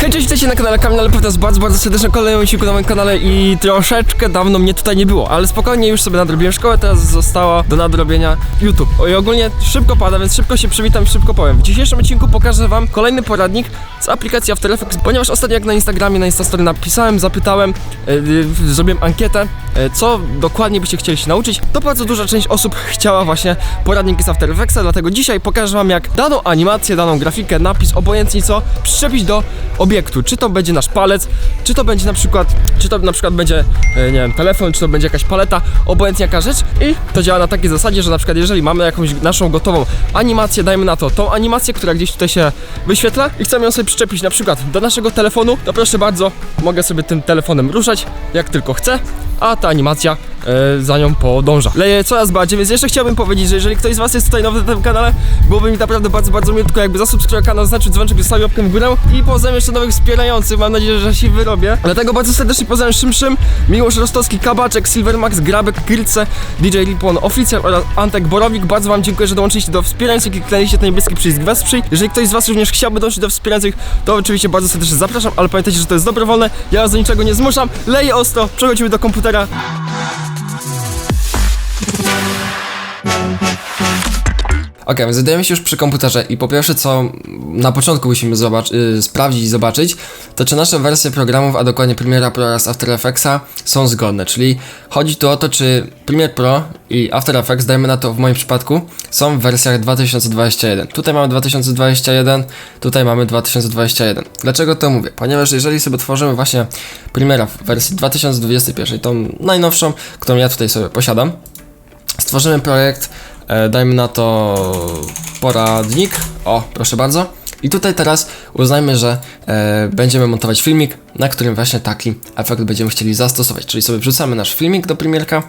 Hej, cześć, witajcie na kanale Kamil, ale was bardzo, bardzo serdecznie kolejnym odcinku na moim kanale i troszeczkę dawno mnie tutaj nie było, ale spokojnie już sobie nadrobiłem szkołę, teraz została do nadrobienia YouTube. O, I ogólnie szybko pada, więc szybko się przywitam szybko powiem. W dzisiejszym odcinku pokażę wam kolejny poradnik z aplikacji After Effects, ponieważ ostatnio jak na Instagramie, na Instastory napisałem, zapytałem, e, zrobiłem ankietę, e, co dokładnie byście chcieli się nauczyć, to bardzo duża część osób chciała właśnie poradniki z After Effectsa, dlatego dzisiaj pokażę wam jak daną animację, daną grafikę, napis, obojętnie co, przyczepić do obiektu. Czy to będzie nasz palec, czy to będzie na przykład, czy to na przykład będzie, e, nie wiem, telefon, czy to będzie jakaś paleta, obojętnie jaka rzecz i to działa na takiej zasadzie, że na przykład jeżeli mamy jakąś naszą gotową animację, dajmy na to tą animację, która gdzieś tutaj się wyświetla i chcemy ją sobie przyczepić na przykład do naszego telefonu, to proszę bardzo, mogę sobie tym telefonem ruszać jak tylko chcę, a ta animacja e, za nią podąża. Leje coraz bardziej, więc jeszcze chciałbym powiedzieć, że jeżeli ktoś z Was jest tutaj nowy na tym kanale, byłoby mi naprawdę bardzo, bardzo miło, tylko jakby zasubskrybował kanał, zaznaczyć dzwoneczek, zostawił łapkę w górę i pozdrawiam jeszcze nowych wspierających, mam nadzieję, że się wyrobię. Dlatego bardzo serdecznie pozdrawiam Szym Szym, Miłosz Rostowski, Kabaczek, Silvermax, Grabek, Kirce, DJ Ripon, Oficjal oraz Antek Borowik. Bardzo Wam dziękuję, że dołączyliście do wspierających kliknęliście ten niebieski przycisk wesprzyj. Jeżeli ktoś z Was również chciałby dołączyć do wspierających, to oczywiście bardzo serdecznie zapraszam, ale pamiętajcie, że to jest dobrowolne, ja Was do niczego nie zmuszam. Leję ostro, przechodzimy do komputera. Okej, więc znajdujemy się już przy komputerze i po pierwsze co na początku musimy zobacz- y, sprawdzić i zobaczyć, to czy nasze wersje programów, a dokładnie Premiere Pro oraz After Effectsa są zgodne, czyli chodzi tu o to, czy Premiere Pro i After Effects, dajmy na to w moim przypadku, są w wersjach 2021. Tutaj mamy 2021, tutaj mamy 2021. Dlaczego to mówię? Ponieważ jeżeli sobie tworzymy właśnie Premiera w wersji 2021, tą najnowszą, którą ja tutaj sobie posiadam, stworzymy projekt, e, dajmy na to poradnik, o proszę bardzo. I tutaj teraz uznajmy, że e, będziemy montować filmik, na którym właśnie taki efekt będziemy chcieli zastosować. Czyli sobie wrzucamy nasz filmik do premierka.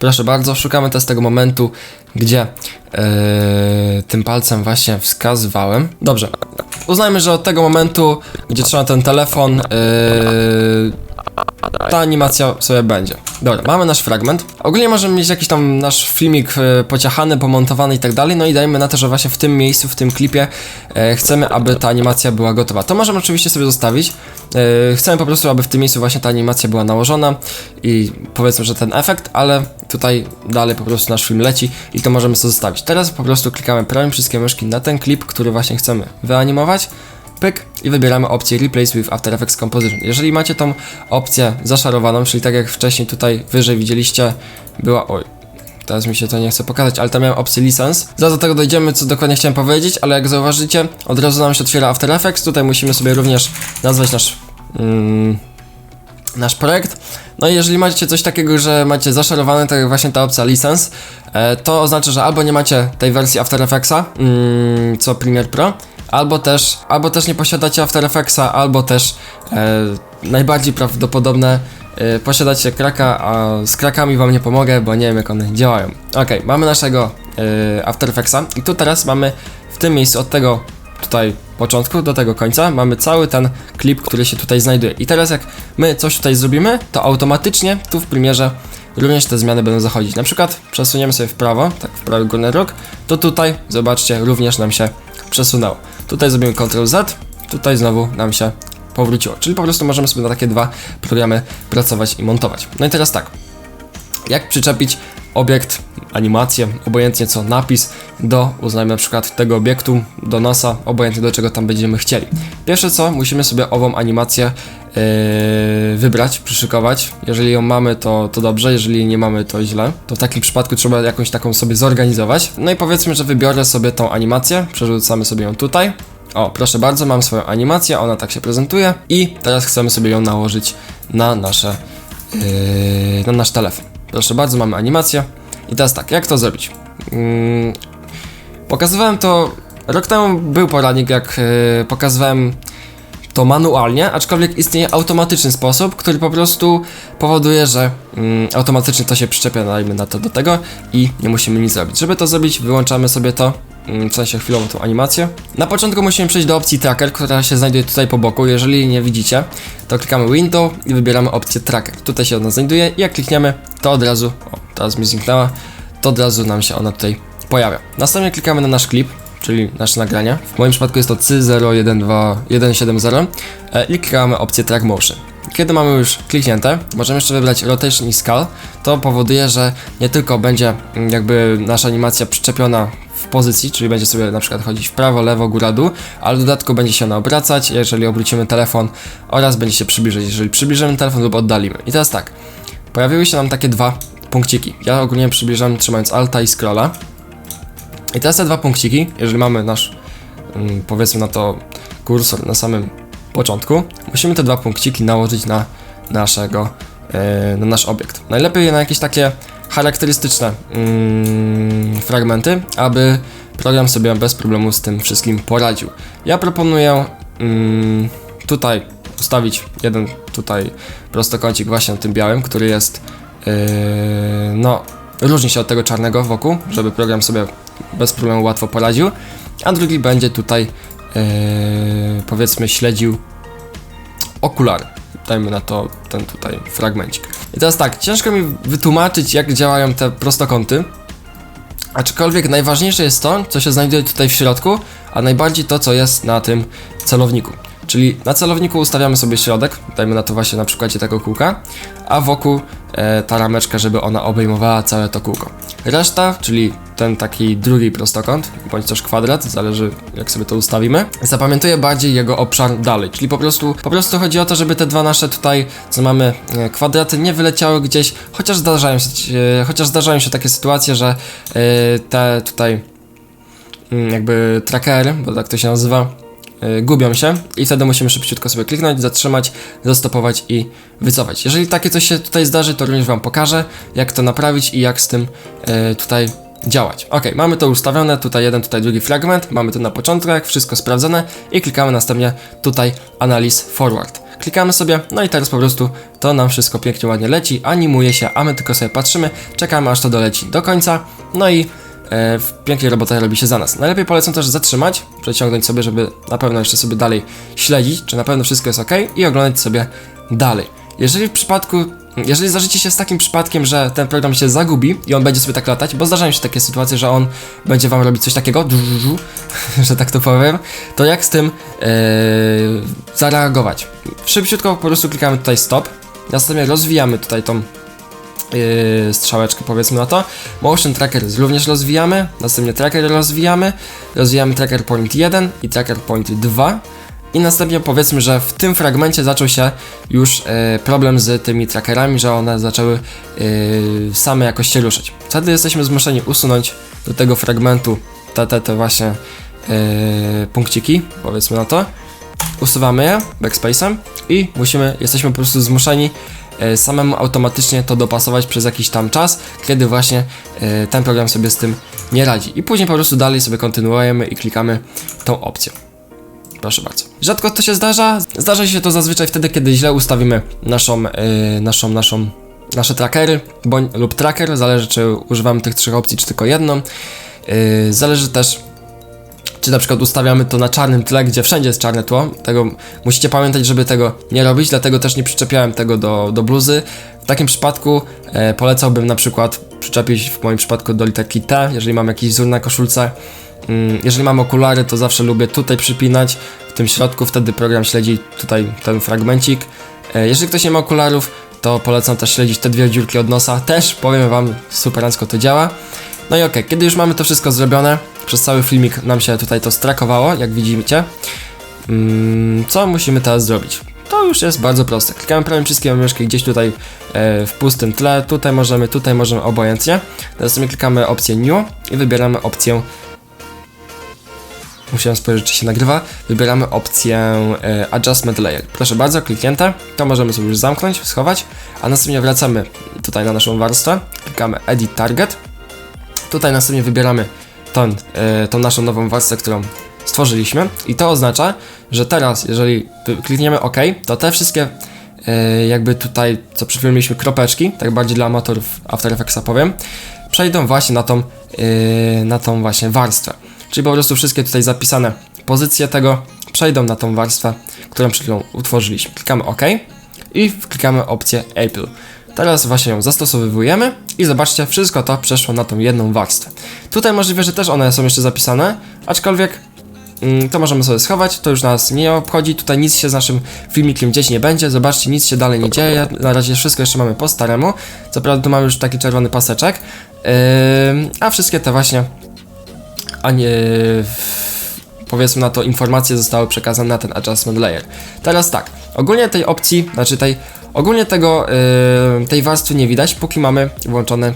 Proszę bardzo, szukamy też tego momentu, gdzie e, tym palcem właśnie wskazywałem. Dobrze, uznajmy, że od tego momentu, gdzie trzeba ten telefon, e, ta animacja sobie będzie. Dobra, mamy nasz fragment. Ogólnie możemy mieć jakiś tam nasz filmik e, pociachany, pomontowany i tak dalej, no i dajmy na to, że właśnie w tym miejscu, w tym klipie e, chcemy, aby ta animacja była gotowa. To możemy oczywiście sobie zostawić. E, chcemy po prostu, aby w tym miejscu właśnie ta animacja była nałożona i powiedzmy, że ten efekt, ale tutaj dalej po prostu nasz film leci i to możemy sobie zostawić. Teraz po prostu klikamy prawym przyciskiem myszki na ten klip, który właśnie chcemy wyanimować pyk i wybieramy opcję Replace with After Effects Composition. Jeżeli macie tą opcję zaszarowaną, czyli tak jak wcześniej tutaj wyżej widzieliście, była... Oj, teraz mi się to nie chce pokazać, ale tam miałem opcję License. Zaraz do tego dojdziemy, co dokładnie chciałem powiedzieć, ale jak zauważycie, od razu nam się otwiera After Effects. Tutaj musimy sobie również nazwać nasz... Mm, nasz projekt. No i jeżeli macie coś takiego, że macie zaszarowane, tak jak właśnie ta opcja license, e, to oznacza, że albo nie macie tej wersji After Effectsa, mm, co Premiere Pro, albo też, albo też nie posiadacie After Effectsa, albo też e, najbardziej prawdopodobne e, posiadacie kraka, a z krakami wam nie pomogę, bo nie wiem jak one działają. Ok, mamy naszego e, After Effectsa i tu teraz mamy w tym miejscu od tego tutaj początku do tego końca mamy cały ten klip, który się tutaj znajduje. I teraz jak my coś tutaj zrobimy, to automatycznie tu w Premierze również te zmiany będą zachodzić. Na przykład przesuniemy sobie w prawo, tak w prawy górny róg, to tutaj, zobaczcie, również nam się przesunęło. Tutaj zrobimy Ctrl Z, tutaj znowu nam się powróciło. Czyli po prostu możemy sobie na takie dwa programy pracować i montować. No i teraz tak, jak przyczepić obiekt, animację, obojętnie co, napis do, uznajmy na przykład tego obiektu, do nosa, obojętnie do czego tam będziemy chcieli. Pierwsze co, musimy sobie ową animację wybrać, przyszykować. Jeżeli ją mamy, to, to dobrze, jeżeli nie mamy, to źle. To w takim przypadku trzeba jakąś taką sobie zorganizować. No i powiedzmy, że wybiorę sobie tą animację, przerzucamy sobie ją tutaj. O, proszę bardzo, mam swoją animację, ona tak się prezentuje i teraz chcemy sobie ją nałożyć na nasze, yy, na nasz telefon. Proszę bardzo, mamy animację. I teraz tak, jak to zrobić? Mm, pokazywałem to. Rok temu był poradnik, jak yy, pokazywałem to manualnie, aczkolwiek istnieje automatyczny sposób, który po prostu powoduje, że mm, automatycznie to się przyczepia, dajmy na to do tego i nie musimy nic zrobić. Żeby to zrobić, wyłączamy sobie to, mm, w sensie chwilowo tą animację. Na początku musimy przejść do opcji Tracker, która się znajduje tutaj po boku. Jeżeli nie widzicie, to klikamy Window i wybieramy opcję Tracker. Tutaj się ona znajduje jak klikniemy, to od razu, o, teraz mi zniknęła, to od razu nam się ona tutaj pojawia. Następnie klikamy na nasz klip, czyli nasze nagranie. W moim przypadku jest to C012170 e, i klikamy opcję Track Motion. Kiedy mamy już kliknięte, możemy jeszcze wybrać Rotation i Scale. To powoduje, że nie tylko będzie mm, jakby nasza animacja przyczepiona w pozycji, czyli będzie sobie na przykład chodzić w prawo, lewo, góra, dół, ale w dodatku będzie się ona obracać, jeżeli obrócimy telefon oraz będzie się przybliżyć, jeżeli przybliżymy telefon lub oddalimy. I teraz tak, pojawiły się nam takie dwa punkciki. Ja ogólnie przybliżam trzymając Alta i Scrolla. I teraz te dwa punkciki, jeżeli mamy nasz, mm, powiedzmy na to, kursor na samym początku, musimy te dwa punkciki nałożyć na naszego, e, na nasz obiekt. Najlepiej na jakieś takie charakterystyczne mm, fragmenty, aby program sobie bez problemu z tym wszystkim poradził. Ja proponuję mm, tutaj ustawić jeden tutaj prostokącik właśnie na tym białym, który jest yy, no różni się od tego czarnego wokół, żeby program sobie bez problemu łatwo poradził, a drugi będzie tutaj yy, powiedzmy śledził okulary. Dajmy na to ten tutaj fragmencik. I teraz tak, ciężko mi wytłumaczyć jak działają te prostokąty, aczkolwiek najważniejsze jest to, co się znajduje tutaj w środku, a najbardziej to, co jest na tym celowniku. Czyli na celowniku ustawiamy sobie środek, dajmy na to właśnie na przykładzie tego kółka, a wokół e, ta rameczka, żeby ona obejmowała całe to kółko. Reszta, czyli ten taki drugi prostokąt, bądź też kwadrat, zależy jak sobie to ustawimy, zapamiętuję bardziej jego obszar dalej, czyli po prostu, po prostu chodzi o to, żeby te dwa nasze tutaj, co mamy e, kwadraty, nie wyleciały gdzieś, chociaż zdarzają się, e, chociaż zdarzają się takie sytuacje, że e, te tutaj mm, jakby trackery, bo tak to się nazywa, gubią się i wtedy musimy szybciutko sobie kliknąć, zatrzymać, zastopować i wycofać. Jeżeli takie coś się tutaj zdarzy, to również Wam pokażę, jak to naprawić i jak z tym tutaj działać. Ok, mamy to ustawione, tutaj jeden, tutaj drugi fragment, mamy to na początek, wszystko sprawdzone i klikamy następnie tutaj Analyze Forward. Klikamy sobie, no i teraz po prostu to nam wszystko pięknie, ładnie leci, animuje się, a my tylko sobie patrzymy, czekamy aż to doleci do końca, no i e, pięknie robota robi się za nas. Najlepiej polecam też zatrzymać, przeciągnąć sobie, żeby na pewno jeszcze sobie dalej śledzić, czy na pewno wszystko jest ok i oglądać sobie dalej. Jeżeli w przypadku, jeżeli zdarzycie się z takim przypadkiem, że ten program się zagubi i on będzie sobie tak latać, bo zdarzają się takie sytuacje, że on będzie wam robić coś takiego, że tak to powiem, to jak z tym e, zareagować? Szybciutko po prostu klikamy tutaj stop, następnie rozwijamy tutaj tą yy, strzałeczkę powiedzmy na to. Motion tracker również rozwijamy, następnie tracker rozwijamy, rozwijamy tracker point 1 i tracker point 2 i następnie powiedzmy, że w tym fragmencie zaczął się już yy, problem z tymi trackerami, że one zaczęły yy, same jakoś się ruszać. Wtedy jesteśmy zmuszeni usunąć do tego fragmentu te, te, te właśnie yy, punkciki, powiedzmy na to. Usuwamy je backspace'em i musimy, jesteśmy po prostu zmuszeni e, samemu automatycznie to dopasować przez jakiś tam czas, kiedy właśnie e, ten program sobie z tym nie radzi. I później po prostu dalej sobie kontynuujemy i klikamy tą opcję. Proszę bardzo. Rzadko to się zdarza. Zdarza się to zazwyczaj wtedy, kiedy źle ustawimy naszą, e, naszą, naszą, nasze trackery bądź, lub tracker. Zależy, czy używamy tych trzech opcji, czy tylko jedną. E, zależy też, czy na przykład ustawiamy to na czarnym tle, gdzie wszędzie jest czarne tło. Tego musicie pamiętać, żeby tego nie robić, dlatego też nie przyczepiałem tego do, do bluzy. W takim przypadku e, polecałbym na przykład przyczepić w moim przypadku do literki T, jeżeli mam jakiś wzór na koszulce. Mm, jeżeli mam okulary, to zawsze lubię tutaj przypinać, w tym środku, wtedy program śledzi tutaj ten fragmencik. E, jeżeli ktoś nie ma okularów, to polecam też śledzić te dwie dziurki od nosa. Też powiem wam, superancko to działa. No i okej, kiedy już mamy to wszystko zrobione, przez cały filmik nam się tutaj to strakowało, jak widzicie. Mm, co musimy teraz zrobić? To już jest bardzo proste. Klikamy prawym wszystkie myszki gdzieś tutaj e, w pustym tle. Tutaj możemy, tutaj możemy obojętnie. Następnie klikamy opcję New i wybieramy opcję Musiałem spojrzeć, czy się nagrywa. Wybieramy opcję e, Adjustment Layer. Proszę bardzo, kliknięte. To możemy sobie już zamknąć, schować, a następnie wracamy tutaj na naszą warstwę. Klikamy Edit Target. Tutaj następnie wybieramy tą, e, tą naszą nową warstwę, którą stworzyliśmy. I to oznacza, że teraz, jeżeli klikniemy OK, to te wszystkie e, jakby tutaj, co przed chwilą mieliśmy kropeczki, tak bardziej dla amatorów After Effectsa powiem, przejdą właśnie na tą, e, na tą właśnie warstwę. Czyli po prostu wszystkie tutaj zapisane pozycje tego przejdą na tą warstwę, którą przed chwilą utworzyliśmy. Klikamy OK i klikamy opcję Apple. Teraz właśnie ją zastosowujemy i zobaczcie, wszystko to przeszło na tą jedną warstwę. Tutaj możliwe, że też one są jeszcze zapisane, aczkolwiek mm, to możemy sobie schować, to już nas nie obchodzi, tutaj nic się z naszym filmikiem dzieć nie będzie, zobaczcie, nic się dalej nie dzieje, na razie wszystko jeszcze mamy po staremu, co prawda tu mamy już taki czerwony paseczek, yy, a wszystkie te właśnie, a nie, powiedzmy na to, informacje zostały przekazane na ten adjustment layer. Teraz tak, ogólnie tej opcji, znaczy tej, ogólnie tego, yy, tej warstwy nie widać, póki mamy włączone,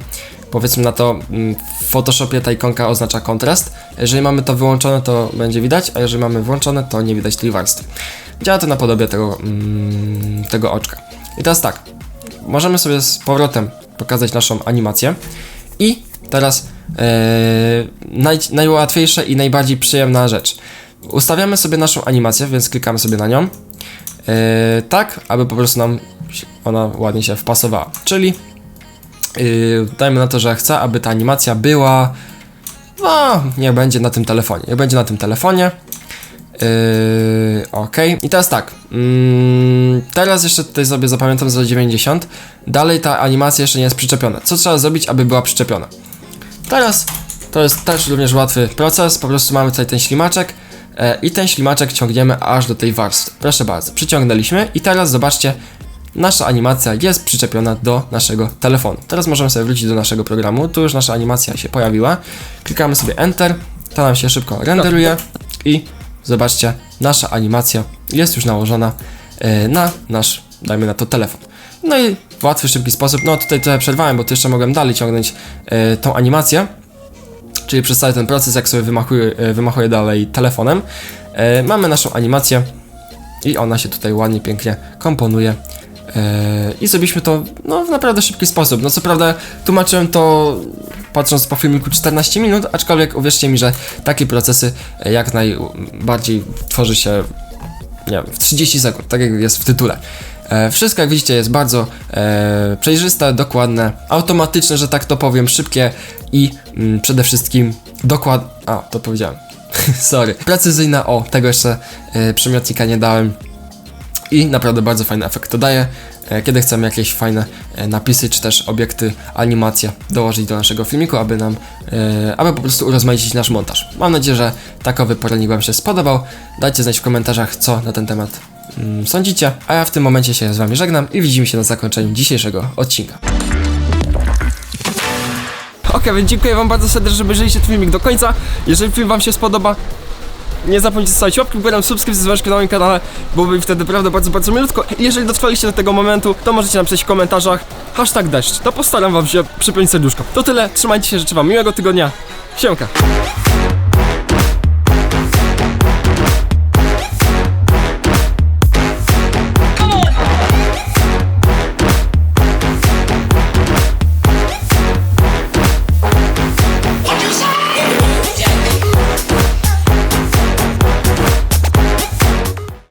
powiedzmy na to, mm, w Photoshopie ta ikonka oznacza kontrast. Jeżeli mamy to wyłączone, to będzie widać, a jeżeli mamy włączone, to nie widać tej warstwy. Działa to na podobie tego, mm, tego oczka. I teraz tak, możemy sobie z powrotem pokazać naszą animację i teraz e, naj, najłatwiejsza i najbardziej przyjemna rzecz. Ustawiamy sobie naszą animację, więc klikamy sobie na nią e, tak, aby po prostu nam ona ładnie się wpasowała. Czyli yy, dajmy na to, że chcę, aby ta animacja była no, niech będzie na tym telefonie. Niech będzie na tym telefonie. Yy, ok. I teraz tak. Mm, teraz jeszcze tutaj sobie zapamiętam za 90. Dalej ta animacja jeszcze nie jest przyczepiona. Co trzeba zrobić, aby była przyczepiona? Teraz to jest też również łatwy proces. Po prostu mamy tutaj ten ślimaczek e, i ten ślimaczek ciągniemy aż do tej warstwy. Proszę bardzo, przyciągnęliśmy i teraz zobaczcie, nasza animacja jest przyczepiona do naszego telefonu. Teraz możemy sobie wrócić do naszego programu. Tu już nasza animacja się pojawiła. Klikamy sobie Enter, to nam się szybko renderuje i zobaczcie, nasza animacja jest już nałożona e, na nasz, dajmy na to, telefon. No i łatwy, szybki sposób, no tutaj trochę przerwałem, bo tu jeszcze mogłem dalej ciągnąć e, tą animację, czyli przez cały ten proces, jak sobie wymachuję, e, wymachuję dalej telefonem. E, mamy naszą animację i ona się tutaj ładnie, pięknie komponuje. I zrobiliśmy to no, w naprawdę szybki sposób. No co prawda tłumaczyłem to patrząc po filmiku 14 minut, aczkolwiek uwierzcie mi, że takie procesy jak najbardziej tworzy się nie wiem, w 30 sekund, tak jak jest w tytule. E, wszystko jak widzicie jest bardzo e, przejrzyste, dokładne, automatyczne, że tak to powiem, szybkie i mm, przede wszystkim dokład... A, to powiedziałem. Sorry. Precyzyjne, o, tego jeszcze e, przymiotnika nie dałem i naprawdę bardzo fajny efekt to daje, kiedy chcemy jakieś fajne napisy czy też obiekty, animacje dołożyć do naszego filmiku, aby nam, aby po prostu urozmaicić nasz montaż. Mam nadzieję, że takowy poradnik Wam się spodobał. Dajcie znać w komentarzach, co na ten temat mm, sądzicie, a ja w tym momencie się z Wami żegnam i widzimy się na zakończeniu dzisiejszego odcinka. Ok, więc dziękuję wam bardzo serdecznie, że obejrzeliście ten filmik do końca. Jeżeli film wam się spodoba, nie zapomnijcie zostawić łapki górę, subskrypcji z na moim kanale, byłoby mi wtedy naprawdę bardzo, bardzo milutko. I jeżeli dotrwaliście do tego momentu, to możecie napisać w komentarzach hashtag deszcz. To postaram wam się przypiąć serduszko. To tyle, trzymajcie się, życzę wam miłego tygodnia. Siemka.